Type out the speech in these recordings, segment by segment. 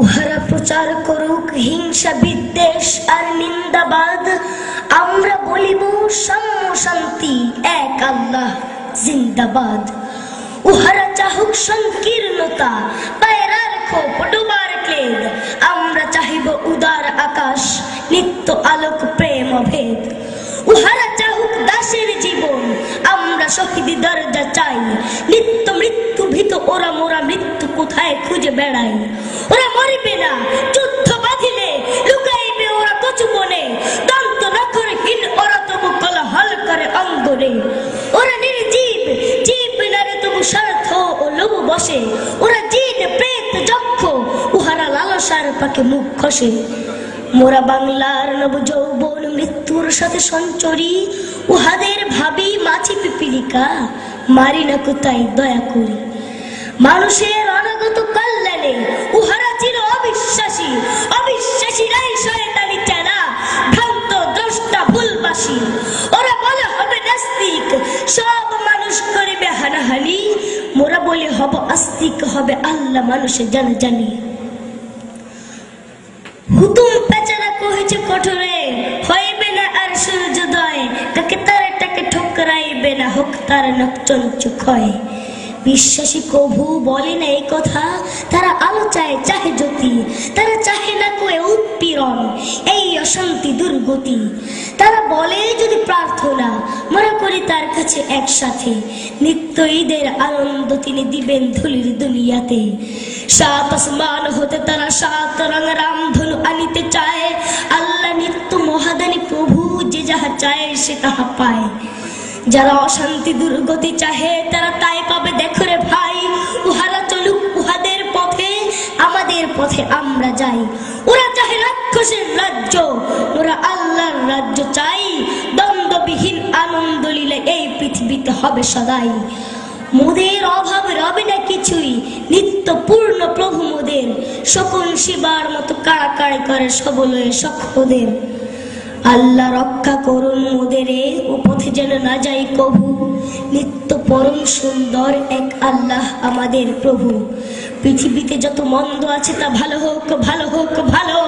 উহারা প্রচার করুক হিংসা, বিদ্বেষ আর নিন্দাবাদ। আমরা বলিব, সাম্য শান্তি, এক আল্লাহ, জিন্দাবাদ। উহারা চাহুক সংকীর্ণতা, পায়রার খোপ, ডুবার ক্লেদ। আমরা চাহিব উদার আকাশ, নিত্য আলোক প্রেম ভেদ। উহারা শহীদ দরজা চাই। নিত্য মৃত্যু ভীত, ওরা মোরা মৃত্যু কোথায় খুঁজে বেড়াই? ওরা মরিবে না, যুদ্ধ বাঁধিলে লুকাইবে ওরা কচু বনে দন্ত নখরহীন ওরা তবু কলহল করে অঙ্গনে। ওরা নির্জীব, জীব নারে তবু স্বার্থ ও লোভ বসে। ওরা জিন, প্রেত, যক্ষ, উহারা লালসার পাকে মুখ খসে। মোরা বাংলার নব যৌবন মৃত্যুর সাথে সঞ্চরি উহাদের ভাবি মাছি পিপিলিকা, মারি না কোথায় দয়া করি। মানুষের অনাগত কল্যাণে উহারা ছিল অবিশ্বাসী অবিশ্বাসীরাই শয়তানি চেনা ভ্রান্ত, দ্রষ্টা, ভুলবাসী। ওরা বলে হবে নাস্তিক, সব মানুষ করিবে হানাহানি, মোরা বলে হব আস্তিক, হবে আল্লাহ মানুষের জানা জানি হুতুম হোক তার নকচঞ্চ ক্ষয় বিশ্বাসী কভু বলে না এই কথা, তারা আলো চায় চাহে জ্যোতি, তারা চাহে না কোয়ে উৎপীড়ন, এই অশান্তি দুর্গতি। তারা বলে যদি প্রার্থনা, মনে করি তার কাছে একসাথে, নিত্য ঈদের আনন্দ তিনি দিবেন ধুলির দুনিয়াতে। সাত আসমান হতে তারা সাত রঙ রামধনু আনিতে চায়। আল্লাহ নিত্য মহাদানী প্রভু যে যাহা চায় সে তাহা পায়। যারা অশান্তি দুর্গতি চাহে, তারা তাই পাবে। দেখো রে ভাই, উহারা চলুক উহাদের পথে, আমাদের পথে আমরা যাই। ওরা চাহে রাক্ষসের রাজ্য, ওরা আল্লাহর রাজ্য চাই। দ্বন্দ্ববিহীন আনন্দ লীলা এই পৃথিবীতে হবে সদাই। মোদের অভাব রবে না কিছুই, নিত্য পূর্ণ প্রভু মোদের। শকুন শিবার মতো কাড়াকাড়ি করে সবলয়ে সক্ষদের আল্লাহ রক্ষা করুন মোদেরে ও পথে যেন না যাই কভু। নিত্য পরম সুন্দর এক আল্লাহ আমাদের প্রভু। পৃথিবীতে যত মন্দ আছে তা ভালো হোক ভালো হোক, ভালো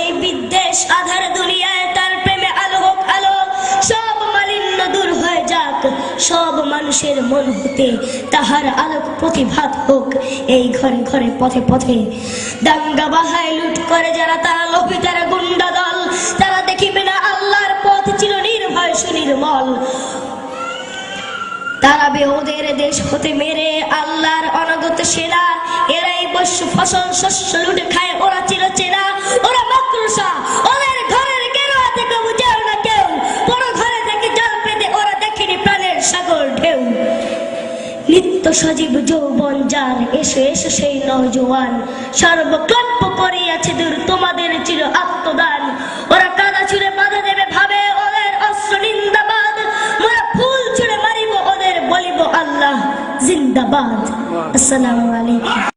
এই বিদ্বেষ আধার দুনিয়ায়, তার প্রেমে আলো হোক, আলো। সব মালিন্য দূর হয়ে যাক, সব মানুষের মন হতে তাহার আলোক প্রতিভাত হোক। এই ঘরে ঘরে পথে পথে দাঙ্গা বাহায় লুট করে যারা তারা লোভী, তারা গুন্ডা দল তারা দেখিবে নির্ভয় সুনির্মল। তারাবে ওদের দেশ হতে মেরে আল্লাহর অনাগত সেনা, এরাই বস্য ফসল শস্য লুটে খায়, ওরা চির চেনা, ওরা মাকড়সা, ওদের ঘরের গেরুয়া থেকে বুঝেও না কেউ? বড় ঘরে থেকে জল পেতে ওরা দেখেনি প্রাণের সাগর ঢেউ। নিত্য সজীব যৌবন যার, এসো এসো সেই নজওয়ান সর্বক্লপ্প করিয়াছে দূর, তোমাদের চির আত্মদান ছুড়ে মারিব ওদের